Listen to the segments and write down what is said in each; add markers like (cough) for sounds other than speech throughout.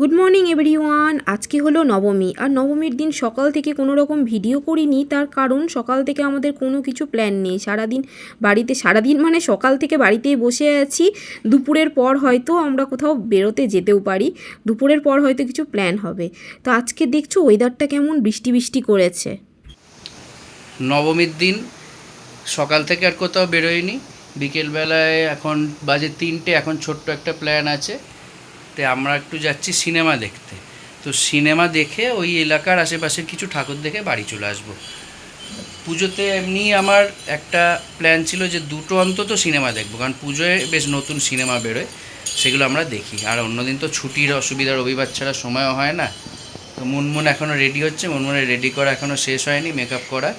Good morning everyone আজকে হলো নবমী। আর নবমীর দিন সকাল থেকে কোনো রকম ভিডিও করিনি, তার কারণ সকাল থেকে আমাদের কোনো কিছু প্ল্যান নেই। সারাদিন বাড়িতে, সারাদিন মানে সকাল থেকে বাড়িতেই বসে আছি। দুপুরের পর হয়তো আমরা কোথাও বেরোতে যেতেও পারি। দুপুরের পর হয়তো কিছু প্ল্যান হবে। তো আজকে দেখছ ওয়েদারটা কেমন? বৃষ্টি বৃষ্টি করেছে। নবমীর দিন সকাল থেকে আর কোথাও বেরোয়নি। বিকেলবেলায় এখন বাজে তিনটে, এখন ছোট্ট একটা প্ল্যান আছে। তো আমরা একটু যাচ্ছি সিনেমা দেখতে। তো সিনেমা দেখে ওই এলাকার আশেপাশের কিছু ঠাকুর দেখে বাড়ি চলে আসব। পুজোতে এমনি আমার একটা প্ল্যান ছিল যে দুটো অন্তত সিনেমা দেখব, কারণ পুজোয় বেশ নতুন সিনেমা বেরোয়, সেগুলো আমরা দেখি। আর অন্যদিন তো ছুটির অসুবিধা রবিবার ছাড়া সময়ও হয় না। তো মুনমুন এখনও রেডি হচ্ছে, মুনমুনের রেডি করা এখনও শেষ হয়নি মেকআপ করা।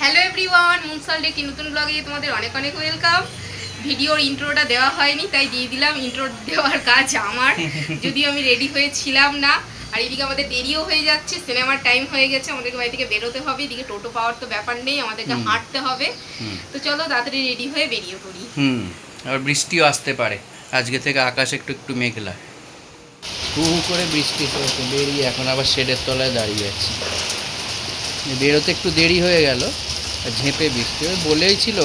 হ্যালো এভরিওয়ান মুনসাল্ড একটি নতুন ব্লগে তোমাদের অনেক অনেক ওয়েলকাম ভিডিওর ইন্ট্রোটা দেওয়া হয়নি তাই দিয়ে দিলাম। ইন্ট্রো দেওয়ার কাজ আমার। (laughs) যদিও আমি রেডি হয়েছিলাম না আর এদিকে আমাদের দেরিও হয়ে যাচ্ছে সিনেমার টাইম হয়ে গেছে আমাদেরকে বাড়ি থেকে বেরোতে হবে এদিকে টোটো পাওয়ার তো ব্যাপার নেই আমাদেরকে হাঁটতে হবে। তো চলো তাড়াতাড়ি রেডি হয়ে বেরিয়ে পড়ি। হুম আর বৃষ্টিও আসতে পারে। আজকে থেকে আকাশ একটু একটু মেঘলা। হু হু করে বৃষ্টি পড়ছে বেরিয়ে এখন আবার শেডের তলায় দাঁড়িয়ে আছি। বেরোতে একটু দেরি হয়ে গেল আর ঝেঁপে বৃষ্টি। বলেই ছিল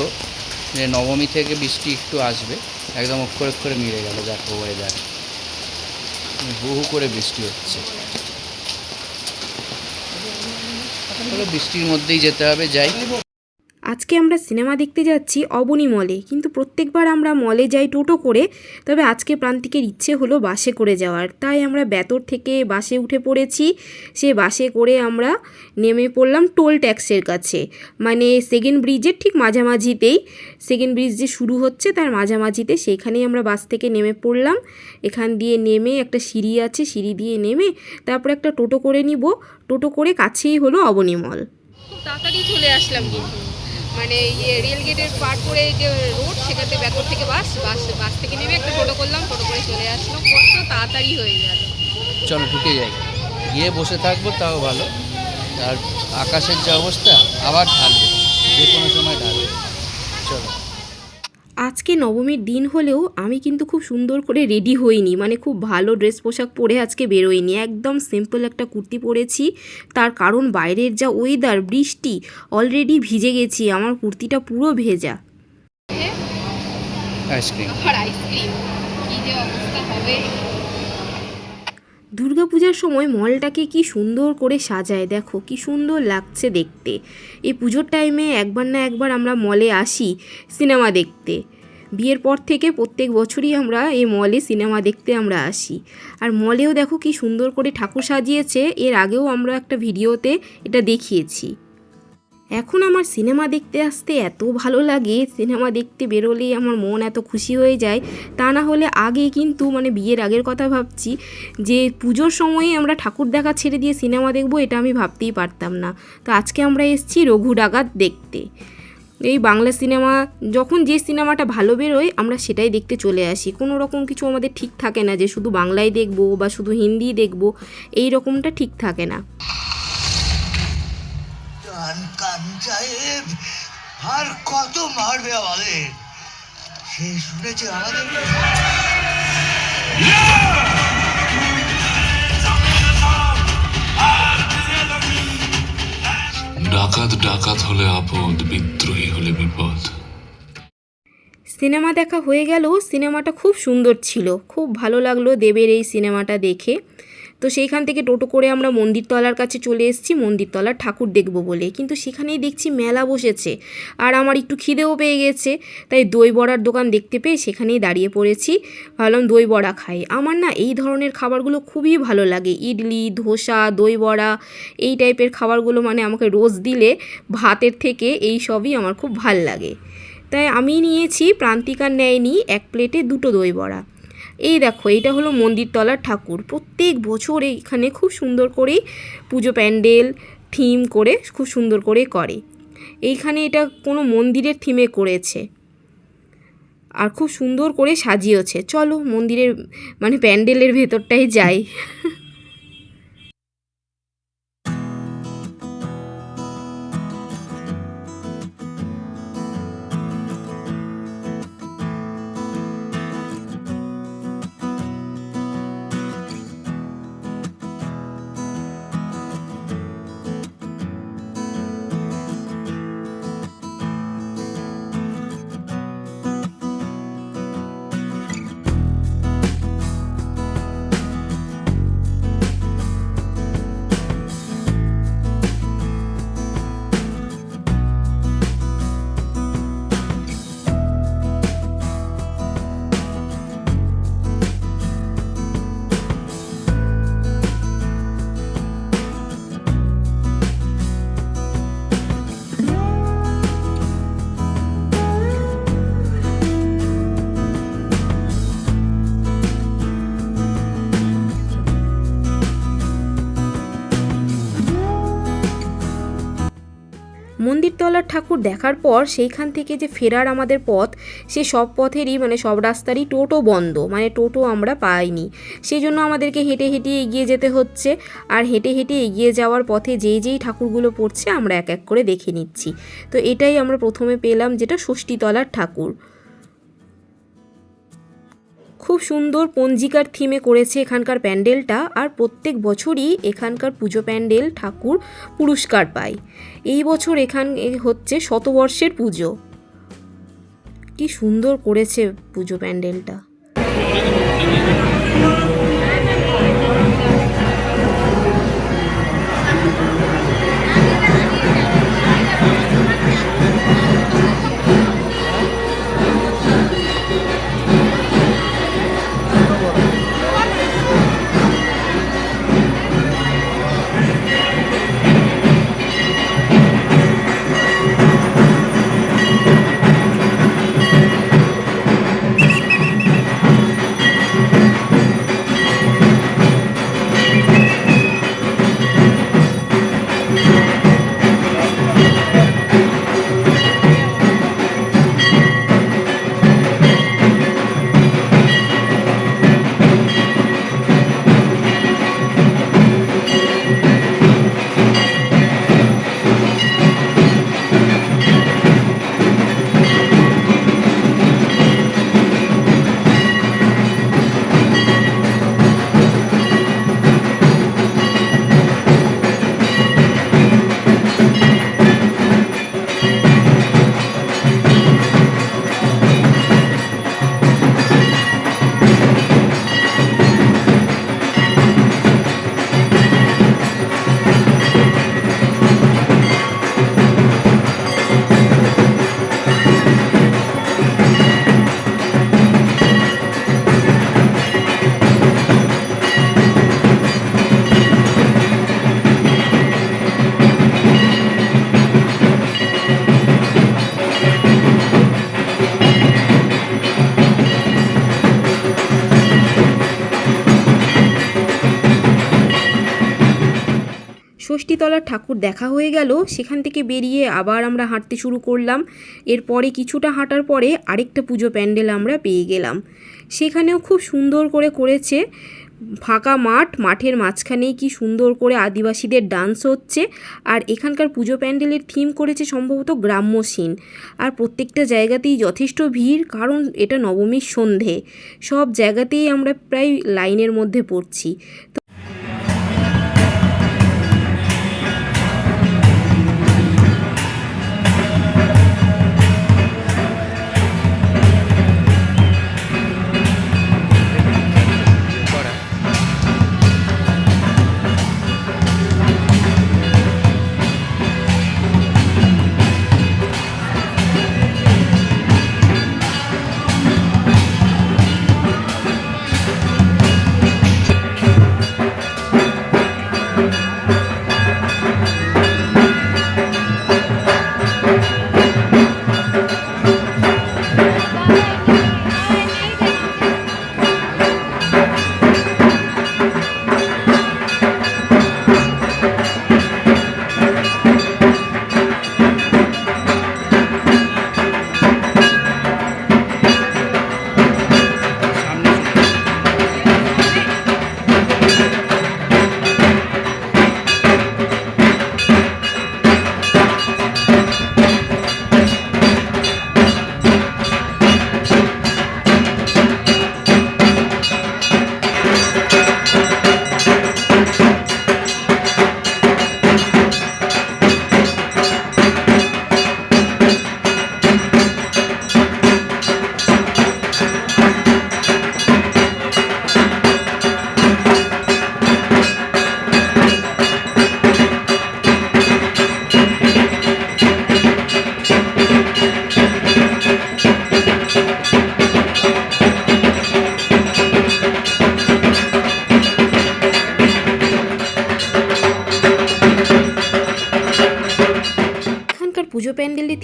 যে নবমী থেকে বৃষ্টি একটু আসবে, একদম অক্ষরে অক্ষরে মিলে গেল দেখো ওয়েদার হু হু করে বৃষ্টি হচ্ছে। বৃষ্টির মধ্যেই যেতে হবে, যাই। আজকে আমরা সিনেমা দেখতে যাচ্ছি অবনী মলে। কিন্তু প্রত্যেকবার আমরা মলে যাই টোটো করে, তবে আজকে প্রান্তিকের ইচ্ছে হলো বাসে করে যাওয়ার। তাই আমরা বেতর থেকে বাসে উঠে পড়েছি। সে বাসে করে আমরা নেমে পড়লাম টোল ট্যাক্সের কাছে। মানে সেকেন্ড ব্রিজের ঠিক মাঝামাঝিতেই। সেকেন্ড ব্রিজ যে শুরু হচ্ছে, তার মাঝামাঝিতে সেইখানেই আমরা বাস থেকে নেমে পড়লাম। এখান দিয়ে নেমে একটা সিঁড়ি আছে, সিঁড়ি দিয়ে নেমে তারপর একটা টোটো করে নিব। টোটো করে কাছেই হলো অবনী মল। খুব তাড়াতাড়ি চলে আসলাম কিন্তু। মানে ইয়ে রেল গেটের পার করে যে রোড সেখানে ব্যাকর থেকে বাস বাস বাস থেকে নেমে একটা টোটো করলাম, টোটো করে চলে আসলাম কত তাড়াতাড়ি হয়ে গেল। চলো ঢুকে যাই। গিয়ে বসে থাকব, তাও ভালো। আর আকাশের যে অবস্থা, আবার ঢালবে। যে কোনো সময় ঢালবে। চলো। আজকে নবমীর দিন হলেও আমি কিন্তু খুব সুন্দর করে রেডি হইনি। মানে খুব ভালো ড্রেস পোশাক পরে আজকে বেরোইনি। একদম সিম্পল একটা কুর্তি পরেছি। তার কারণ বাইরের যা ওয়েদার বৃষ্টি অলরেডি ভিজে গেছি। আমার কুর্তিটা পুরো ভেজা। Ice cream. Ice cream. কি যে অবস্থা হবে? দুর্গাপূজার সময় মলটাকে কি সুন্দর করে সাজায়, দেখো কি সুন্দর লাগছে দেখতে। এই পুজোর টাইমে একবার না একবার আমরা মলে আসি সিনেমা দেখতে। বিয়ের পর থেকে প্রত্যেক বছরই আমরা এই মলে সিনেমা দেখতে আমরা আসি। আর মলেও দেখো কি সুন্দর করে ঠাকুর সাজিয়েছে, এর আগেও আমরা একটা ভিডিওতে এটা দেখিয়েছি। এখন আমার সিনেমা দেখতে আসতে এত ভালো লাগে, সিনেমা দেখতে বেরোলেই আমার মন এত খুশি হয়ে যায়। তা না হলে আগে কিন্তু মানে বিয়ের আগের কথা ভাবছি যে পুজোর সময়ে আমরা ঠাকুর দেখা ছেড়ে দিয়ে সিনেমা দেখব এটা আমি ভাবতেই পারতাম না। তো আজকে আমরা এসেছি রঘু ডাকাত দেখতে। এই বাংলা সিনেমা যখন যে সিনেমাটা ভালো বেরোয় আমরা সেটাই দেখতে চলে আসি। কোনো রকম কিছু আমাদের ঠিক থাকে না যে শুধু বাংলায় দেখব বা শুধু হিন্দি দেখব, এই রকমটা ঠিক থাকে না। আর কত মারবে আমাদের? সে শুনেছে আমাদের? ডাকাত ডাকাত হলে আপদ বিদ্রোহী হলে বিপদ। সিনেমা দেখা হয়ে গেল সিনেমাটা খুব সুন্দর ছিল। খুব ভালো লাগল দেবের এই সিনেমাটা দেখে। তো সেইখান থেকে টোটো করে আমরা মন্দিরতলার কাছে চলে এসেছি, মন্দিরতলার ঠাকুর দেখব বলে। কিন্তু সেখানেই দেখছি মেলা বসেছে আর আমার একটু খিদেও পেয়ে গেছে, তাই দই বড়ার দোকান দেখতে পেয়ে সেখানেই দাঁড়িয়ে পড়েছি। ভাবলাম দই বড়া খাই। আমার না এই ধরনের খাবারগুলো খুবই ভালো লাগে। ইডলি, ধোসা, দই বড়া, এই টাইপের খাবারগুলো মানে আমাকে রোজ দিলে ভাতের থেকে এই সবই আমার খুব ভালো লাগে। তাই আমি নিয়েছি, প্রান্তিকার নেয়নি, এক প্লেটে দুটো দই বড়া। এই দেখো, এইটা হলো মন্দিরতলার ঠাকুর। প্রত্যেক বছর এইখানে খুব সুন্দর করেই পুজো প্যান্ডেল, থিম করে খুব সুন্দর করে করে। এইখানে এটা কোনো মন্দিরের থিমে করেছে। আর খুব সুন্দর করে সাজিয়েছে। চলো মন্দিরের মানে প্যান্ডেলের ভেতরটাই যাই। ঠাকুর দেখার পর সেইখান থেকে যে ফেরার আমাদের পথ, সে সব পথেরই মানে সব রাস্তারই টোটো বন্ধ মানে টোটো আমরা পাইনি। সেই জন্য আমাদেরকে হেঁটে হেঁটে এগিয়ে যেতে হচ্ছে। আর হেঁটে হেঁটে এগিয়ে যাওয়ার পথে যেই যেই ঠাকুরগুলো পড়ছে আমরা এক এক করে দেখে নিচ্ছি। তো এটাই আমরা প্রথমে পেলাম যেটা ষষ্ঠীতলার ঠাকুর। খুব সুন্দর পঞ্জিকার থিমে করেছে এখানকার প্যান্ডেলটা আর প্রত্যেক বছরই এখানকার পুজো প্যান্ডেল, ঠাকুর পুরস্কার পায়। এই বছর এখান হচ্ছে শতবর্ষের পুজো। কি সুন্দর করেছে পুজো প্যান্ডেলটা। ষষ্ঠীতলার ঠাকুর দেখা হয়ে গেল। সেখান থেকে বেরিয়ে আবার আমরা হাঁটতে শুরু করলাম। এরপরে কিছুটা হাঁটার পরে আরেকটা পুজো প্যান্ডেল আমরা পেয়ে গেলাম। সেখানেও খুব সুন্দর করে করেছে। ফাঁকা মাঠ, মাঠের মাঝখানেই কি সুন্দর করে আদিবাসীদের ডান্স হচ্ছে। আর এখানকার পুজো প্যান্ডেলের থিম করেছে সম্ভবত গ্রাম্য সিন। আর প্রত্যেকটা জায়গাতেই যথেষ্ট ভিড়, কারণ এটা নবমীর সন্ধে। সব জায়গাতেই আমরা প্রায় লাইনের মধ্যে পড়ছি।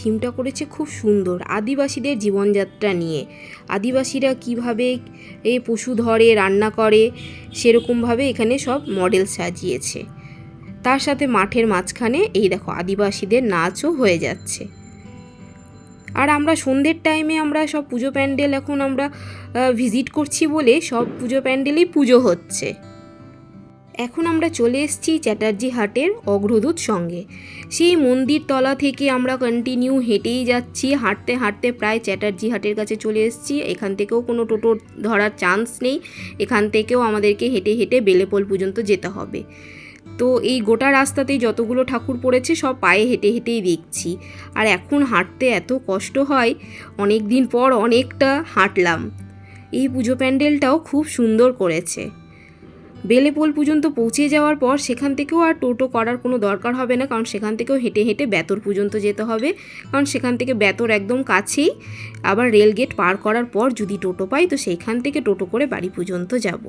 থিমটা করেছে খুব সুন্দর আদিবাসীদের জীবনযাত্রা নিয়ে। আদিবাসীরা কীভাবে এ পশু ধরে, রান্না করে, সেরকমভাবে এখানে সব মডেল সাজিয়েছে। তার সাথে মাঠের মাঝখানে এই দেখো আদিবাসীদের নাচও হয়ে যাচ্ছে। আর আমরা সন্ধ্যের টাইমে আমরা সব পুজো প্যান্ডেল এখন আমরা ভিজিট করছি বলে সব পুজো প্যান্ডেলেই পুজো হচ্ছে। এখন আমরা চলে এসেছি চ্যাটার্জি হাটের অগ্রদূত সঙ্গে। সেই মন্দির তলা থেকে আমরা কন্টিনিউ হেঁটেই যাচ্ছি। হাঁটতে হাঁটতে প্রায় চ্যাটার্জি হাটের কাছে চলে এসেছি। এখান থেকেও কোনো টোটো ধরার চান্স নেই। এখান থেকেও আমাদেরকে হেঁটে হেঁটে বেলেপোল পর্যন্ত যেতে হবে। তো এই গোটা রাস্তাতেই যতগুলো ঠাকুর পড়েছে, সব পায়ে হেঁটে হেঁটেই দেখছি। আর এখন হাঁটতে এত কষ্ট হয় অনেক দিন পর অনেকটা হাঁটলাম। এই পুজো প্যান্ডেলটাও খুব সুন্দর করেছে। বেলেপোল পর্যন্ত পৌঁছে যাওয়ার পর সেখান থেকেও আর টোটো করার কোনো দরকার হবে না কারণ সেখান থেকেও হেঁটে হেঁটে বেতর পর্যন্ত যেতে হবে। কারণ সেখান থেকে বেতর একদম কাছেই। আবার রেলগেট পার করার পর যদি টোটো পাই তো সেইখান থেকে টোটো করে বাড়ি পর্যন্ত যাব।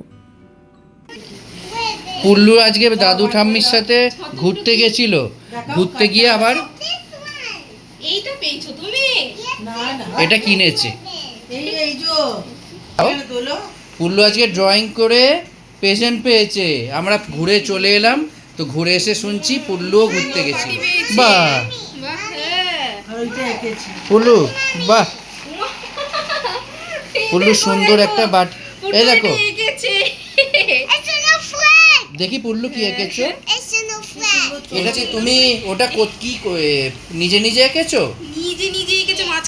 পুল্লু আজকে দাদু ঠাম্মির সাথে ঘুরতে গেছিল। ঘুরতে গিয়ে আবার এইটা পেয়েছ তুমি? এটা কিনেছে। এই এই পুল্লু আজকে ড্রয়িং করে প্রেজেন্ট পেয়েছে। আমরা ঘুরে চলে এলাম তো ঘুরে এসে শুনছি পুল্লুও ঘুরতে গেছিল বাহ! বাহ, হ্যাঁ। আর পুল্লু বাহ! পুল্লু সুন্দর একটা বাট এই দেখো। দেখি পুল্লু কি এঁকেছো। এটা কি তুমি ওটা কো- নিজে নিজে এঁকেছে?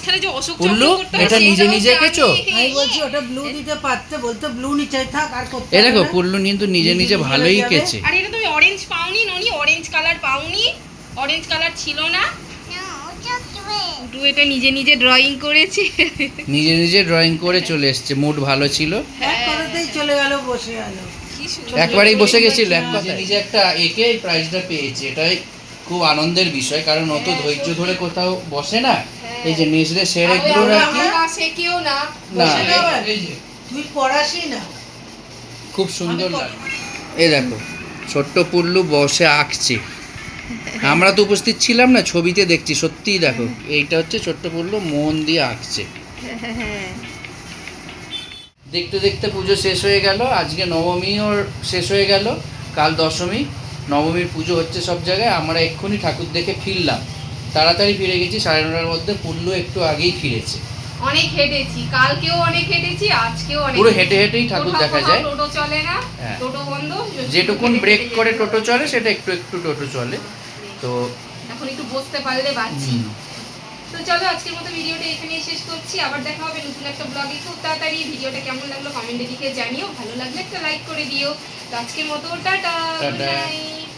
মাঝখানে যে অশোক চক্র করতে হয় এটা নিজে নিজে। এঁকেছো? আমি বলছি ওটা ব্লু দিতে পারতে বলতে ব্লু নিচে থাক আর করতে এ দেখো পুল্লু কিন্তু নিজে নিজে ভালোই এঁকেছে। আর এটা তুমি অরেঞ্জ পাওনি ননি? অরেঞ্জ কালার পাওনি? অরেঞ্জ কালার ছিল না? নিজে নিজে ড্রয়িং করেছে। নিজে নিজে ড্রয়িং করে চলে এসছে মুড ভালো ছিল। এক চলে গেল বসে গেল। কি একবারেই বসে গেছিল এক কথা নিজে একটা একে প্রাইজটা পেয়েছে এটাই খুব আনন্দের বিষয় কারণ অত ধৈর্য ধরে কোথাও বসে না। এই যে নিজে সেরে গুলো রাখি। আমরা সে কেউ না। না। এই- যে, তুই পড়াসই না। খুব সুন্দর লাগে। এই দেখো ছোট্ট পুল্লু বসে আঁকছে। আমরা তো উপস্থিত ছিলাম না ছবিতে দেখছি সত্যিই দেখো। এইটা হচ্ছে ছোট্ট পুল্লু মন দিয়ে আঁকছে। দেখতে দেখতে পুজো শেষ হয়ে গেল। আজকে নবমীও শেষ হয়ে গেল। কাল দশমী। নবমীর পুজো হচ্ছে সব জায়গায়। আমরা এক্ষুনি ঠাকুর দেখে ফিরলাম। তাড়াতাড়ি ফিরে গেছি সাড়ে নটার মধ্যে পুল্লু একটু আগেই ফিরেছে। অনেক হেঁটেছি কালকেও অনেক হেঁটেছি আজকেও অনেক পুরো হেঁটে হেঁটেই ঠাকুর দেখা যায়। টোটো চলে না হ্যাঁ। টোটো বন্ধ যেটুকুন ব্রেক করে টোটো চলে সেটা একটু একটু টোটো চলে। তো এখন একটু বসতে পারলে বাঁচি তো চলো আজকের মতো ভিডিওটা এখানেই শেষ করছি। আবার দেখা হবে নতুন একটা ব্লগে খুব তাড়াতাড়ি ভিডিওটা কেমন লাগল কমেন্টে লিখে জানিও। ভালো লাগলে একটা লাইক করে দিও। তো আজকের মতো টাটা গুড। নাইট